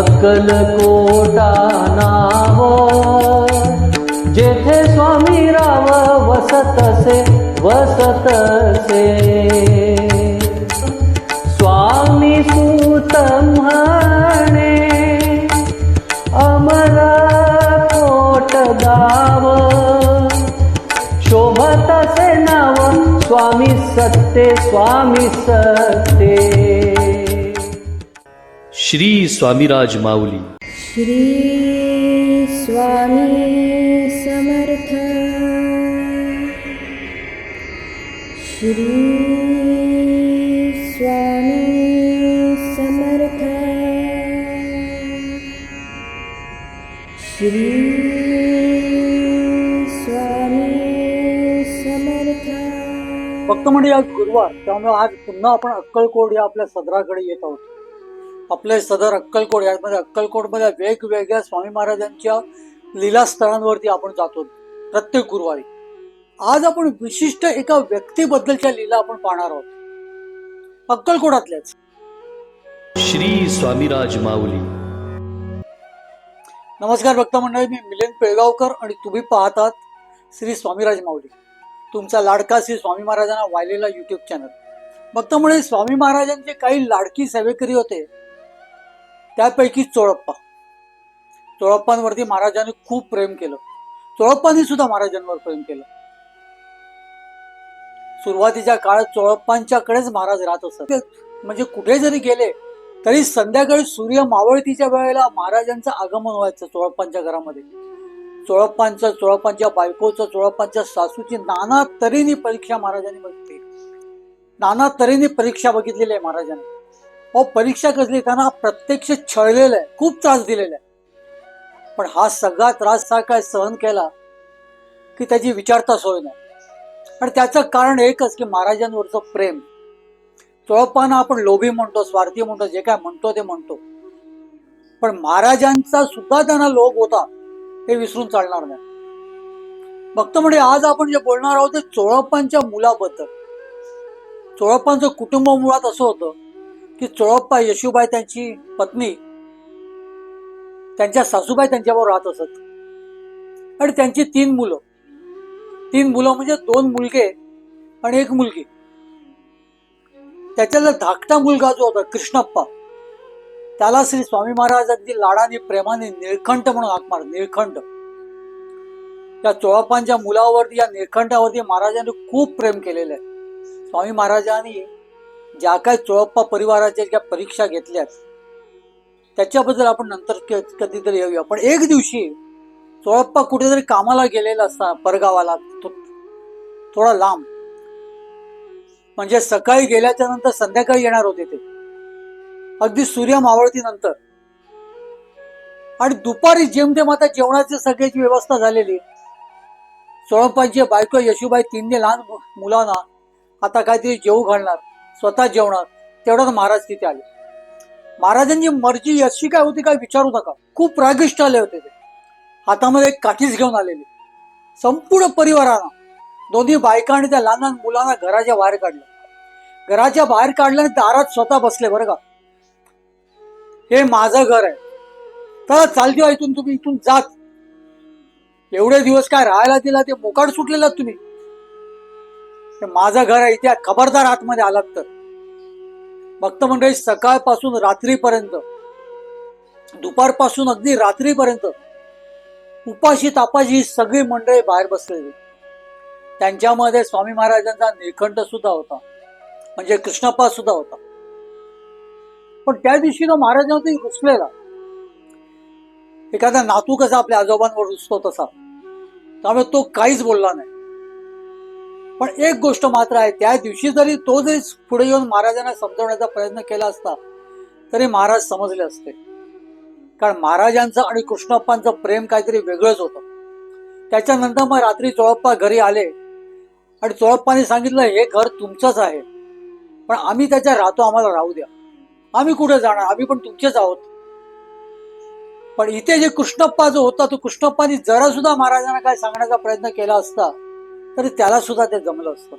अक्कलकोटा नाव जेथे स्वामी राव वसतसे वसतसे। स्वामी सूत म्हणे अमरा कोट गाव शोभतसे नाव स्वामी सत्ते स्वामी सत्ते श्री स्वामीराज माऊली. श्री स्वामी समर्थ. श्री स्वामी समर्थ. श्री स्वामी समर्थ. फक्त म्हणजे आज गुरुवार त्यामुळे आज पुन्हा आपण अक्कलकोट या आपल्या सदराकडे येत आहोत. आपले सदर अक्कलकोट यामध्ये अक्कलकोटमध्ये वेगवेगळ्या स्वामी महाराजांच्या लीलास्थळांवरती आपण जातो प्रत्येक गुरुवारी. आज आपण विशिष्ट एका व्यक्तीबद्दलच्या लीला आपण पाहणार आहोत. अक्कलकोटातल्याच. श्री स्वामीराज माऊली. नमस्कार भक्त मंडळी मी मिलिंद पेळगावकर आणि तुम्ही पाहतात श्री स्वामीराज माऊली. तुमचा लाडका श्री स्वामी महाराजांना वाहिलेला युट्यूब चॅनल भक्त मंडळी स्वामी महाराजांचे काही लाडकी सेवेकरी होते. त्यापैकी चोळप्पा. चोळप्पांवरती महाराजांनी खूप प्रेम केलं. चोळप्पांनी सुद्धा महाराजांवर प्रेम केलं. सुरुवातीच्या काळात चोळप्पांच्याकडेच महाराज राहत असत. म्हणजे कुठे जरी गेले तरी संध्याकाळी सूर्य मावळतीच्या वेळेला महाराजांचं आगमन व्हायचं चोळप्पांच्या घरामध्ये. चोळप्पांचं चोळप्पांच्या बायकोचं चोळप्पांच्या सासूची नाना तऱ्हेने परीक्षा महाराजांनी बघितली. नाना तऱ्हेने परीक्षा बघितलेली आहे महाराजांनी. अहो परीक्षा कसली त्यांना प्रत्यक्ष छळलेलं आहे. खूप त्रास दिलेला आहे. पण हा सगळा त्रास काय सहन केला की त्याची विचारता सोय नाही. आणि त्याचं कारण एकच की महाराजांवरचं प्रेम. चोळप्पांना आपण लोभी म्हणतो स्वार्थी म्हणतो जे काय म्हणतो ते म्हणतो. पण महाराजांचा सुद्धा त्यांना लोभ होता हे विसरून चालणार नाही. भक्त म्हणजे आज आपण जे बोलणार आहोत ते चोळप्पांच्या मुलाबद्दल. चोळप्पांचं कुटुंब मुळात असं होतं की चोळप्पा यशुबाई त्यांची पत्नी त्यांच्या सासूबाई त्यांच्याबरोबर राहत असत. आणि त्यांची तीन मुलं. तीन मुलं म्हणजे दोन मुलगे आणि एक मुलगी. त्याच्यातला धाकटा मुलगा जो होता कृष्णप्पा त्याला श्री स्वामी महाराज अगदी लाडाने प्रेमाने निळखंठ म्हणून हाक मार निळखंठ त्या चोळप्पांच्या मुलावरती या निळखंठावरती महाराजांनी खूप प्रेम केलेलं आहे. स्वामी महाराजांनी ज्या काय चोळप्पा परिवाराच्या ज्या परीक्षा घेतल्यात त्याच्याबद्दल आपण नंतर क- कधीतरी येऊया. पण एक दिवशी चोळप्पा कुठेतरी कामाला गेलेला असता परगावाला. तो- थोडा लांब. म्हणजे सकाळी गेल्याच्यानंतर संध्याकाळी येणार होते ते. अगदी सूर्य मावळती नंतर. आणि दुपारी जेमतेम आता जेवणाची सगळ्याची व्यवस्था झालेली. चोळप्पांची बायको यशुबाई तीनने लहान मुलांना आता काहीतरी जेवू घालणार. स्वतः जेवणार तेवढ्यात महाराज तिथे आले. महाराजांची मर्जी अशी काय होती काय विचारू नका. खूप रागिष्ट आले होते ते. हातामध्ये एक काठीच घेऊन आलेले. संपूर्ण परिवारानं दोन्ही बायका आणि त्या लहान लहान मुलांना घराच्या बाहेर काढलं. घराच्या बाहेर काढलं आणि दारात स्वतः बसले बरं का? हे माझं घर आहे. तर चालते इथून तुम्ही इथून जात. एवढे दिवस काय राहायला दिला ते मोकाट सुटलेला तुम्ही. माझं घर आहे इथे खबरदार आतमध्ये आलात तर. भक्त मंडळी सकाळपासून रात्रीपर्यंत दुपारपासून अगदी रात्रीपर्यंत उपाशी तापाशी ही सगळी मंडळी बाहेर बसलेली. त्यांच्यामध्ये स्वामी महाराजांचा निखंड सुद्धा होता. म्हणजे कृष्णप्पा सुद्धा होता. पण त्या दिवशी तो महाराजांवरती रुसलेला. एखादा नातू कसा आपल्या आजोबांवर रुसतो तसा. त्यामुळे तो काहीच बोलला नाही. पण एक गोष्ट मात्र आहे त्या दिवशी जरी तो जरी पुढे येऊन महाराजांना समजवण्याचा प्रयत्न केला असता तरी महाराज समजले असते. कारण महाराजांचं आणि कृष्णप्पांचं प्रेम काहीतरी वेगळंच होतं. त्याच्यानंतर मग रात्री चोळप्पा घरी आले आणि चोळप्पाने सांगितलं हे घर तुमचंच आहे. पण आम्ही त्याच्या राहतो आम्हाला राहू द्या. आम्ही कुठे जाणार? आम्ही पण तुमचेच आहोत. पण इथे जे कृष्णप्पा जो होता तो कृष्णप्पानी जरा सुद्धा महाराजांना काय सांगण्याचा प्रयत्न केला असता तरी त्याला सुद्धा ते जमलं असतं.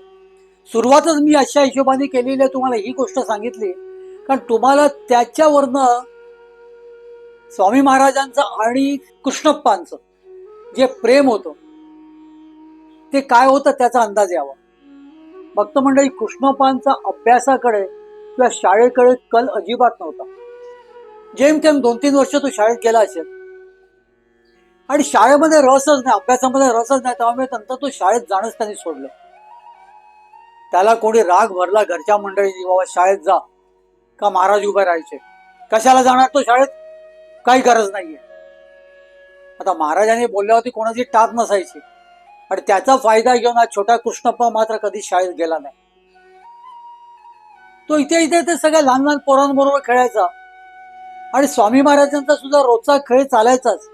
सुरुवातच मी अशा हिशोबाने केलेली आहे तुम्हाला ही गोष्ट सांगितली. कारण तुम्हाला त्याच्यावरनं स्वामी महाराजांचं आणि कृष्णप्पांचं जे प्रेम होतं ते काय होतं त्याचा अंदाज यावा. भक्त मंडळी कृष्णप्पांचा अभ्यासाकडे किंवा शाळेकडे कल अजिबात नव्हता. जेमतेम दोन तीन वर्ष तो शाळेत गेला असेल आणि शाळेमध्ये रसच नाही अभ्यासामध्ये रसच नाही. त्यामुळे नंतर तो शाळेत जाणंच त्यांनी सोडलं. त्याला कोणी राग भरला घरच्या मंडळींनी बाबा शाळेत जा. का महाराज उभे राहायचे? कशाला जाणार तो शाळेत? काही गरज नाहीये. आता महाराजांनी बोलल्यावरती कोणाची टाप नसायची. आणि त्याचा फायदा घेऊन हा छोटा कृष्णप्पा मात्र कधी शाळेत गेला नाही. तो इथे इथे ते सगळ्या लहान लहान पोरांबरोबर खेळायचा. आणि स्वामी महाराजांचा सुद्धा रोजचा खेळ चालायचाच.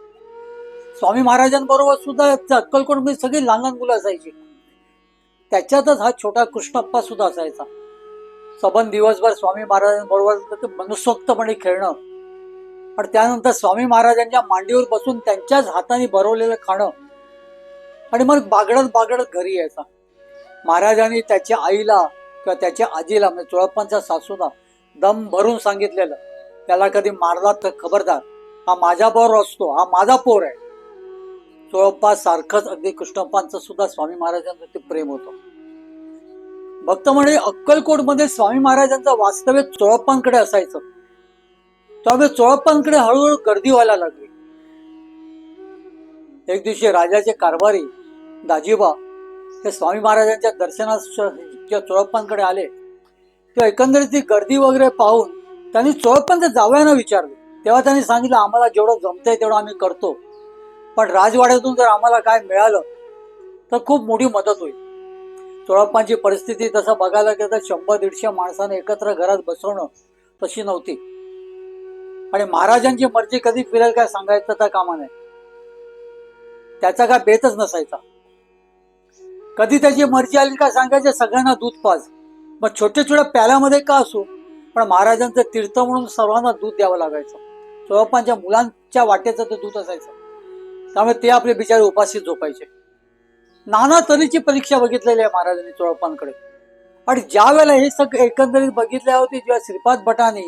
स्वामी महाराजांबरोबर सुद्धा अक्कलकोटमध्ये सगळी लहान लहान मुलं असायची. त्याच्यातच हा छोटा कृष्णप्पा सुद्धा असायचा. सबन दिवसभर स्वामी महाराजांबरोबर ते मनसोक्तपणे खेळणं. आणि त्यानंतर स्वामी महाराजांच्या मांडीवर बसून त्यांच्याच हाताने भरवलेलं खाणं. आणि मग बागडत बागडत घरी यायचा. महाराजांनी त्याच्या आईला किंवा त्याच्या आजीला म्हणजे चोळप्पांच्या सासूला दम भरून सांगितलेलं. त्याला कधी मारला तर खबरदार. हा माझ्या बरोबर असतो हा माझा पोर आहे. चोळप्पा सारखंच अगदी कृष्णप्पांचं सुद्धा स्वामी महाराजांवरती प्रेम होतं. भक्त म्हणे अक्कलकोटमध्ये स्वामी महाराजांचं वास्तव्य चोळप्पांकडे असायचं. त्यामुळे चोळप्पांकडे हळूहळू गर्दी व्हायला लागली. एक दिवशी राजाचे कारभारी दाजीबा हे स्वामी महाराजांच्या दर्शनास जेव्हा चोळप्पांकडे आले. तेव्हा एकंदरीत ती गर्दी वगैरे पाहून त्यांनी चोळप्पांच्या जावयानं विचारलं. तेव्हा त्यांनी सांगितलं आम्हाला जेवढं जमतंय तेवढं आम्ही करतो. पण राजवाड्यातून जर आम्हाला काय मिळालं तर खूप मोठी मदत होईल. चोळप्पांची परिस्थिती तसं बघायला गेलं तर शंभर दीडशे माणसाने एकत्र घरात बसवणं तशी नव्हती. आणि महाराजांची मर्जी कधी फिरेल काय सांगायचं तर कामा नाही त्याचा काय बेतच नसायचा. कधी त्याची मर्जी आली का सांगायचं? सगळ्यांना दूध पाज. मग छोट्या छोट्या प्याल्यामध्ये का असो? पण महाराजांचं तीर्थ म्हणून सर्वांना दूध द्यावं लागायचं. चोळप्पांच्या मुलांच्या वाटेचं ते दूध असायचं. त्यामुळे ते आपले बिचारे उपाशी झोपायचे. नाना तऱ्हेची परीक्षा बघितलेली आहे महाराजांनी चोळपांकडे आणि ज्या वेळेला हे सगळं एकंदरीत बघितल्यावरती जेव्हा श्रीपाद भटाने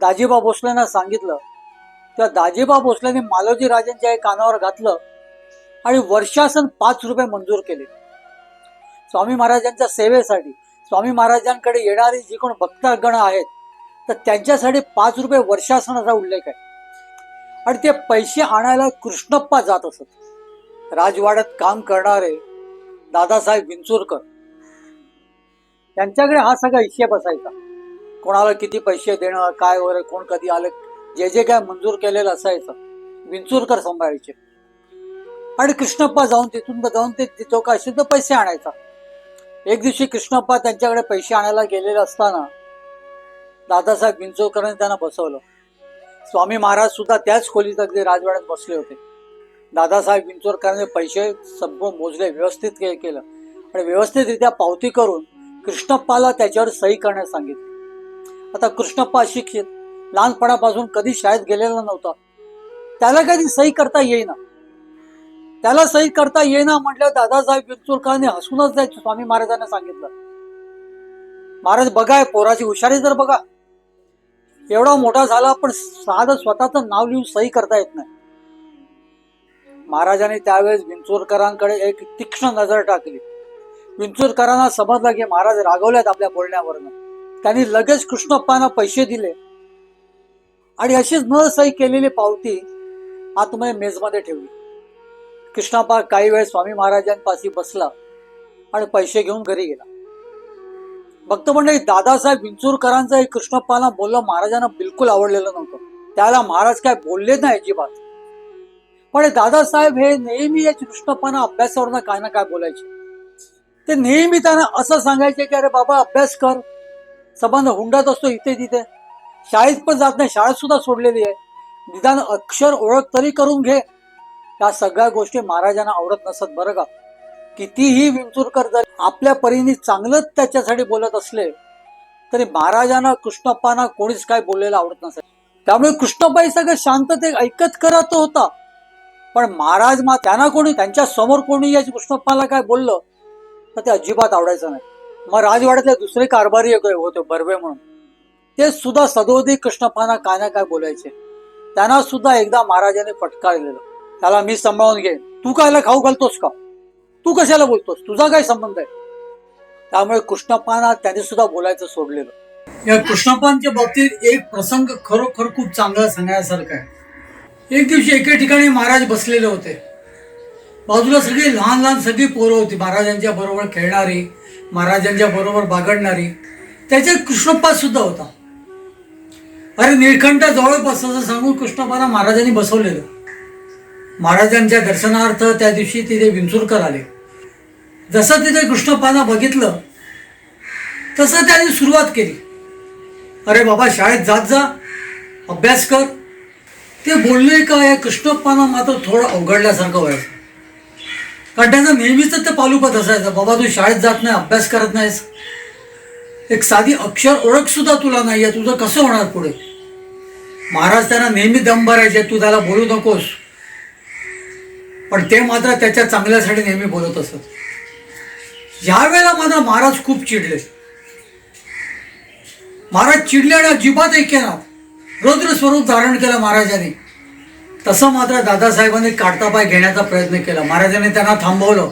दाजीबा भोसलेंना सांगितलं तेव्हा दाजीबा भोसलेने मालोजी राजांच्या कानावर घातलं आणि वर्षासन पाच रुपये मंजूर केले. स्वामी महाराजांच्या सेवेसाठी स्वामी महाराजांकडे येणारी जी कोण भक्तगण आहेत तर त्यांच्यासाठी पाच रुपये वर्षासनाचा उल्लेख आहे. आणि ते पैसे आणायला कृष्णप्पा जात असत. राजवाड्यात काम करणारे दादासाहेब विंचुरकर. त्यांच्याकडे हा सगळा हिशेब असायचा. कोणाला किती पैसे देणं काय वगैरे कोण कधी आलं जे जे काय मंजूर केलेलं असायचं विंचुरकर सांभाळायचे आणि कृष्णप्पा जाऊन तिथून जाऊन ते तिथं काय असेल तर पैसे आणायचा. एक दिवशी कृष्णप्पा त्यांच्याकडे पैसे आणायला गेलेले असताना दादासाहेब विंचुरकरांनी त्यांना बसवलं. स्वामी महाराज सुद्धा त्याच खोलीत अगदी राजवाड्यात बसले होते. दादासाहेब विंचोरकरांनी पैसे संपूर्ण मोजले व्यवस्थित केलं. आणि व्यवस्थितरित्या पावती करून कृष्णप्पाला त्याच्यावर सही करण्यास सांगितली. आता कृष्णप्पा शिक्षित लहानपणापासून कधी शाळेत गेलेला नव्हता. त्याला कधी सही करता येईना. त्याला सही करता येईना म्हटल्यावर दादासाहेब विंचोरकरांनी हसूनच जायचं स्वामी महाराजांना सांगितलं. महाराज बघाय पोराची हुशारी जर बघा. एवढा मोठा झाला पण साधं स्वतःचं नाव लिहून सही करता येत नाही. महाराजांनी त्यावेळेस विंचूरकरांकडे एक तीक्ष्ण नजर टाकली. विंचूरकरांना समजलं की महाराज रागवल्यात आपल्या बोलण्यावरनं. त्यांनी लगेच कृष्णप्पांना पैसे दिले. आणि अशीच न सही केलेली पावती आतमध्ये मेजमध्ये ठेवली. कृष्णप्पा काही वेळ स्वामी महाराजांपाशी बसला आणि पैसे घेऊन घरी गेला. भक्त मंडळी म्हणजे दादासाहेब विंचूरकरांचं हे कृष्णप्पाला बोललं महाराजांना बिलकुल आवडलेलं नव्हतं. त्याला महाराज काय बोलले नाही अजिबात. पण दादासाहेब हे नेहमी या कृष्णप्पाना अभ्यासावरनं काय ना काय बोलायचे. ते नेहमी त्यांना असं सांगायचे की अरे बाबा अभ्यास कर. संबंध हुंडत असतो इथे तिथे. शाळेत पण जात नाही शाळेत सुद्धा सोडलेली आहे. निदान अक्षर ओळख तरी करून घे. या सगळ्या गोष्टी महाराजांना आवडत नसत बरं का? कितीही विंचूरकर जर आपल्या परीने चांगलंच त्याच्यासाठी बोलत असले तरी महाराजांना कृष्णप्पांना कोणीच काय बोललेलं आवडत नसेल त्यामुळे कृष्णबाई सगळं शांतते ऐकत करत होता. पण महाराज मा त्यांना कोणी त्यांच्यासमोर कोणी या कृष्णप्पाला काय बोललं तर ते अजिबात आवडायचं नाही. मग राजवाड्यातले दुसरे कारभारी एक होते बर्वे म्हणून. ते सुद्धा सदोदी कृष्णप्पांना काय ना काय बोलायचे. त्यांना सुद्धा एकदा महाराजांनी फटकारलेलं. त्याला मी सांभाळून घेईन. तू कायला खाऊ घालतोस का? तू कशाला बोलतोस? तुझा काय संबंध आहे? त्यामुळे कृष्णप्पांना त्याने सुद्धा बोलायचं सोडलेलं. या कृष्णप्पांच्या बाबतीत एक प्रसंग खरोखर खूप चांगला सांगण्यासारखा आहे. एक दिवशी एके ठिकाणी महाराज बसलेले होते. बाजूला सगळी लहान लहान सगळी पोरं होती. महाराजांच्या बरोबर खेळणारी महाराजांच्या बरोबर बागडणारी. त्याच्यात कृष्णप्पा सुद्धा होता. अरे निळकंठ जवळपास असं सांगून कृष्णप्पाला महाराजांनी बसवलेलं. महाराजांच्या दर्शनार्थ त्या दिवशी तिथे विंचुरकर आले. जसं तिथे कृष्णप्पांना बघितलं तसं त्यांनी सुरुवात केली. अरे बाबा शाळेत जात जा अभ्यास कर. ते बोलले का या कृष्णप्पांना मात्र थोडं अवघडल्यासारखं व्हायचं कारण त्यांचं नेहमीच ते पालुपत असायचं बाबा तू शाळेत जात नाही अभ्यास करत नाहीस. एक साधी अक्षर ओळखसुद्धा तुला नाही आहे तुझं कसं होणार पुढे? महाराज त्यांना नेहमी दम भरायचे तू त्याला बोलू नकोस. पण ते मात्र त्याच्या चांगल्यासाठी नेहमी बोलत असत. यावेळेला मात्र महाराज खूप चिडले. महाराज चिडले आणि अजिबात ऐकेनात रुद्र स्वरूप धारण केलं महाराजांनी. तसं मात्र दादासाहेबांनी काढता पाय घेण्याचा प्रयत्न केला. महाराजांनी त्यांना थांबवलं.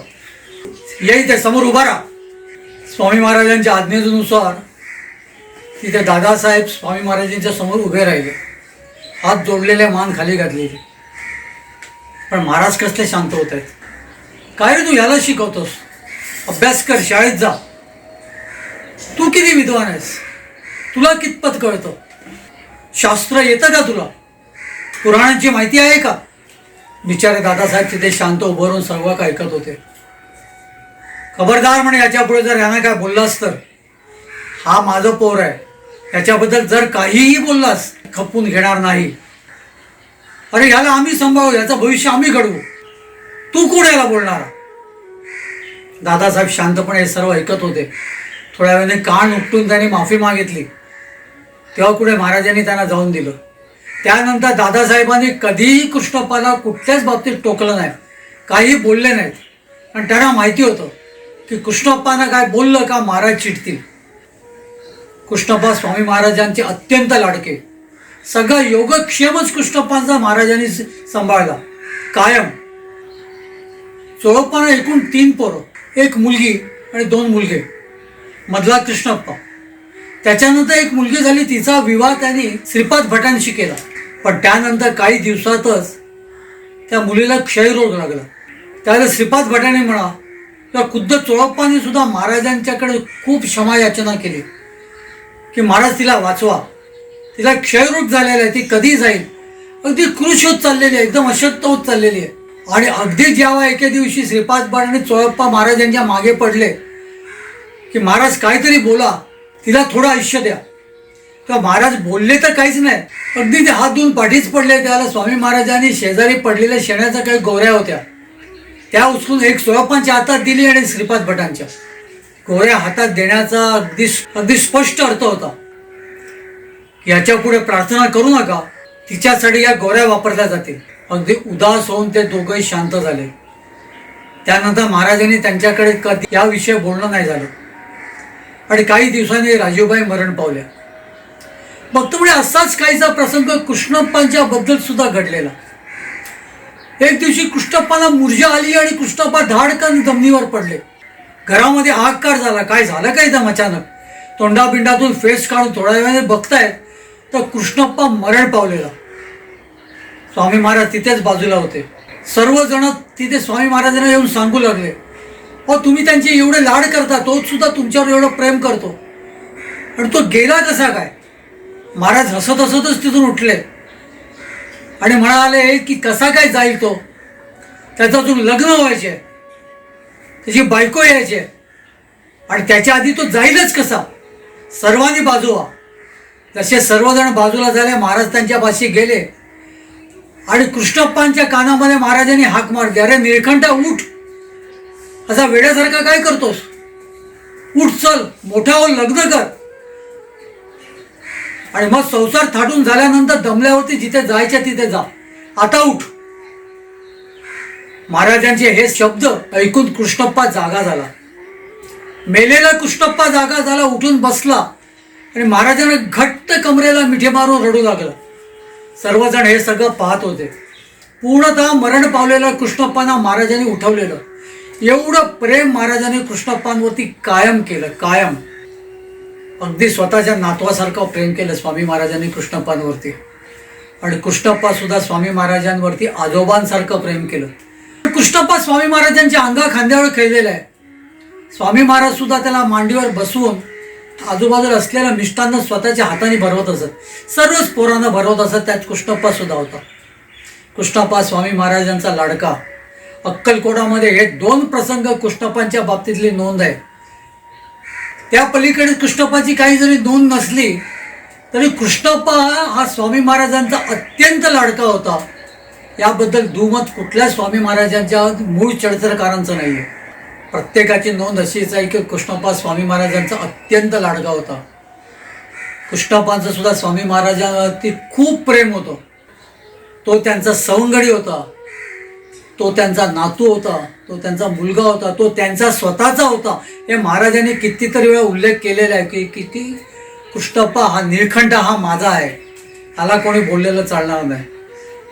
येई ते समोर उभा राहा. स्वामी महाराजांच्या आज्ञेनुसार तिथे दादासाहेब स्वामी महाराजांच्या समोर उभे राहिले. हात जोडलेले मान खाली घातलेली. पण महाराज कसले शांत होत आहेत. काय रे तू याला शिकवतोस? अभ्यास कर शाळेत जा. तू किती विद्वान आहेस? तुला कितपत कळतं? शास्त्र येतं का तुला? पुराणांची माहिती आहे का? बिचारे दादासाहेब तिथे शांत उभं राहून सर्व काय ऐकत होते. खबरदार म्हणे याच्यापुढे जर यांना काय बोललास तर. हा माझं पोर आहे. याच्याबद्दल जर काहीही बोललास खपून घेणार नाही. अरे ह्याला आम्ही सांभाळू याचं भविष्य आम्ही घडवू. तू कोण याला बोलणार? दादासाहेब शांतपणे हे सर्व ऐकत होते. थोड्या वेळाने कान उपटून त्यांनी माफी मागितली. तेव्हा कुठे महाराजांनी त्यांना जाऊन दिलं. त्यानंतर दादासाहेबांनी कधीही कृष्णप्पाला कुठल्याच बाबतीत टोकलं नाही. काही बोलले नाहीत. पण त्यांना माहिती होतं की कृष्णप्पांना काय बोललं का महाराज चिडतील. कृष्णप्पा स्वामी महाराजांचे अत्यंत लाडके. सगळा योगक्षेमच कृष्णप्पांचा महाराजांनी सांभाळला. कायम. चोळप्पांना एकूण तीन पोरं. एक मुलगी आणि दोन मुलगे. मधला कृष्णप्पा. त्याच्यानंतर एक मुलगी झाली तिचा विवाह त्यांनी श्रीपाद भटांशी केला. पण त्यानंतर काही दिवसातच त्या मुलीला क्षयरोग लागला. त्यावेळेला श्रीपाद भटाने म्हणा किंवा खुद्द चोळप्पाने सुद्धा महाराजांच्याकडे खूप क्षमायाचना केली. की महाराज तिला वाचवा. तिला क्षयरोग झालेला आहे ती कधी जाईल. अगदी कृष होत चाललेली आहे एकदम अशक्त होत चाललेली आहे. आणि अगदी जेव्हा एके दिवशी श्रीपाद भट आणि चोळप्पा महाराजांच्या मागे पडले की महाराज काहीतरी बोला तिला थोडं आयुष्य द्या. तेव्हा महाराज बोलले तर काहीच नाही अगदी ते हात धुवून पाठीच पडले त्याला स्वामी महाराजांनी शेजारी पडलेल्या शेणाच्या काही गोऱ्या होत्या. त्या उचलून एक सोळप्पांच्या हातात दिली आणि श्रीपाद भटांच्या. गोऱ्या हातात देण्याचा अगदी अगदी स्पष्ट अर्थ होता. याच्यापुढे प्रार्थना करू नका तिच्यासाठी या गोऱ्या वापरल्या जातील. अगदी उदास होऊन ते दोघंही शांत झाले. त्यानंतर महाराजांनी त्यांच्याकडे कधी याविषयी बोलणं नाही झालं. आणि काही दिवसांनी राजीवबाई मरण पावल्या. भक्त म्हणजे असाच काहीचा प्रसंग कृष्णप्पांच्या बद्दल सुद्धा घडलेला. एक दिवशी कृष्णप्पाला मुर्जा आली आणि कृष्णप्पा धाडकन जमिनीवर पडले. घरामध्ये आगकार झाला. काय झालं काय एकदम अचानक? तोंडाबिंडातून फेस काढून थोड्या वेळाने बघतायत तर कृष्णप्पा मरण पावलेला. स्वामी महाराज तिथेच बाजूला होते. सर्वजण तिथे स्वामी महाराजांना येऊन सांगू लागले. अहो तुम्ही त्यांचे एवढे लाड करता तोच सुद्धा तुमच्यावर एवढं प्रेम करतो. आणि तो गेला कसा काय? महाराज हसत हसतच तिथून उठले. आणि म्हणाले की कसा काय जाईल तो? त्याचं अजून लग्न व्हायचे त्याची बायको यायची आणि त्याच्या आधी तो जाईलच कसा? सर्वांनी बाजू व्हा. जसे सर्वजण बाजूला झाले महाराज त्यांच्या पाशी गेले. आणि कृष्णप्पांच्या कानामध्ये महाराजांनी हाक मारली. अरे निळकंठा उठ. असा वेड्यासारखा काय करतोस? उठ चल. मोठा हो लग्न कर. आणि मग संसार थाटून झाल्यानंतर दमल्यावरती जिथे जायच्या तिथे जा. आता उठ. महाराजांचे हे शब्द ऐकून कृष्णप्पा जागा झाला. मेलेला कृष्णप्पा जागा झाला उठून बसला. आणि महाराजांना घट्ट कमरेला मिठी मारून रडू लागलं. सर्वजण हे सगळं पाहत होते. पूर्णतः मरण पावलेलं कृष्णप्पांना महाराजांनी उठवलेलं. एवढं प्रेम महाराजांनी कृष्णप्पांवरती कायम केलं कायम. अगदी स्वतःच्या नातवासारखं प्रेम केलं स्वामी महाराजांनी कृष्णप्पांवरती. आणि कृष्णप्पा सुद्धा स्वामी महाराजांवरती आजोबांसारखं प्रेम केलं. कृष्णप्पा स्वामी महाराजांच्या अंगा खांद्यावर खेळलेला आहे. स्वामी महाराज सुद्धा त्याला मांडीवर बसवून आजूबाजूला असलेल्या मिष्टांना स्वतःच्या हाताने भरवत असत. सर्वच पोरांना भरवत असत. त्यात कृष्णप्पा सुद्धा होता. कृष्णप्पा स्वामी महाराजांचा लाडका. अक्कलकोटामध्ये हे दोन प्रसंग कृष्णप्पांच्या बाबतीतली नोंद आहे. त्या पलीकडे कृष्णप्पाची काही जरी नोंद नसली तरी कृष्णप्पा हा स्वामी महाराजांचा अत्यंत लाडका होता. याबद्दल दुमत कुठल्या स्वामी महाराजांच्या मूळ चरित्रकारांचं नाही आहे प्रत्येकाची नोंद अशीच आहे की कृष्णप्पा स्वामी महाराजांचा अत्यंत लाडका होता. कृष्णप्पांचं सुद्धा स्वामी महाराजांवरती खूप प्रेम होतं. तो त्यांचा सवंगडी होता. तो त्यांचा नातू होता. तो त्यांचा मुलगा होता. तो त्यांचा स्वतःचा होता. हे महाराजांनी कितीतरी वेळा उल्लेख केलेला आहे की किती कृष्णप्पा हा निळखंड हा माझा आहे. ह्याला कोणी बोललेलं चालणार नाही.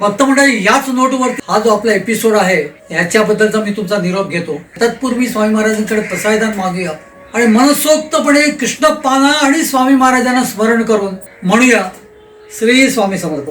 फक्त म्हणजे याच नोटवरती हा जो आपला एपिसोड आहे याच्याबद्दलचा मी तुमचा निरोप घेतो. तत्पूर्वी स्वामी महाराजांकडे प्रसायदान मागूया. आणि मनसोक्तपणे कृष्णप्पाना आणि स्वामी महाराजांना स्मरण करून म्हणूया श्री स्वामी समर्थ.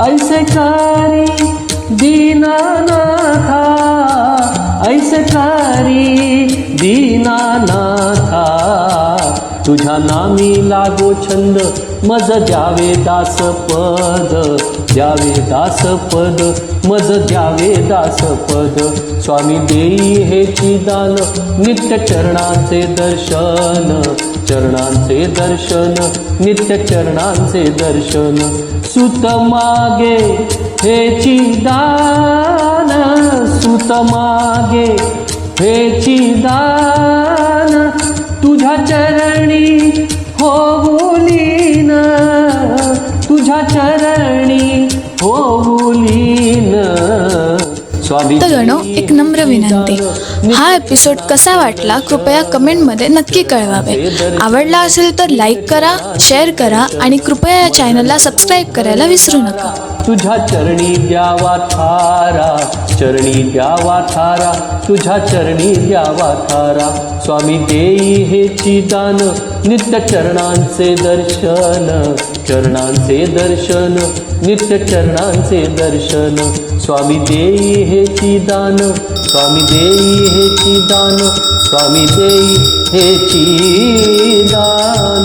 ऐसे करी दीनानाथा ऐसे करी दीनानाथा तुझ्या नामी लागो छंद मज द्यावे दास पद द्यावे दास पद मज द्यावे दास पद। स्वामी देई हे दान नित्य चरणाचे दर्शन। चरणांचे दर्शन नित्य चरणांचे दर्शन. सुत मागे हेची दान सुत मागे हेची दान. तुझ्या चरणी होऊलीन तुझ्या चरणी होऊलीन स्वामी एक नम्र विनंती. हा एपिसोड कसा वाटला कृपया कमेंटमध्ये नक्की कळवावे. आवडला असेल तर लाईक करा शेअर करा आणि कृपया या चॅनलला सबस्क्राईब करायला विसरू नका. तुझ्या चरणी द्यावा थारा चरणी द्यावा थारा तुझ्या चरणी द्यावा थारा. स्वामी देई हे चिदान नित्य चरणांचे दर्शन चरणांचे दर्शन नित्य चरणांचे दर्शन. स्वामी देई हे चिदान स्वामी देई हे चिदान स्वामी देई चिदान.